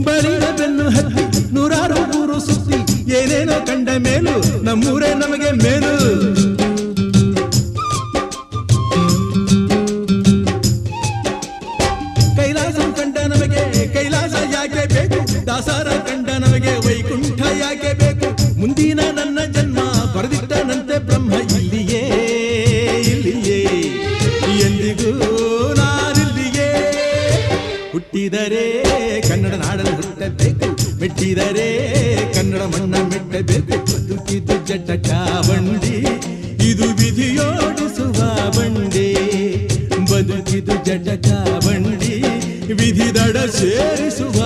ಬಳಿದ ಬೆನ್ನು ಹತ್ತಿ ನೂರಾರು ಊರು ಸುತ್ತಿ ಏನೇನೋ ಕಂಡ ಮೇಲು ನಮ್ಮೂರೇ ನಮಗೆ ಮೇಲು. ಕೈಲಾಸ ಕಂಡ ನಮಗೆ ಕೈಲಾಸ ಯಾಕೆ ಬೇಕು? ದಾಸಾರ ಕಂಡ ನಮಗೆ ವೈಕುಂಠ ಯಾಕೆ ಬೇಕು? ಮುಂದಿನ ನನ್ನ ಜನ್ಮ ಬರೆದಿಟ್ಟನಂತೆ ಬ್ರಹ್ಮ ಇಲ್ಲಿಯೇ ಇಲ್ಲಿಯೇ. ಎಂದಿಗೂ ನಾನಿಲ್ಲಿಯೇ. ಹುಟ್ಟಿದರೆ ಕನ್ನಡ ಮೆಟ್ಟಿದರೆ ಕನ್ನಡ ಮಣ್ಣ ಮೆಟ್ಟಬೇಕು ಬದುಕಿದ್ದು ಜಟ ಬಂಡಿ ಇದು ವಿಧಿಯೋಡಿಸುವ ಬಂಡಿ ಬದುಕಿದು ಜಟ ಬಂಡಿ ವಿಧಿ ದಡ ಸೇರಿಸುವ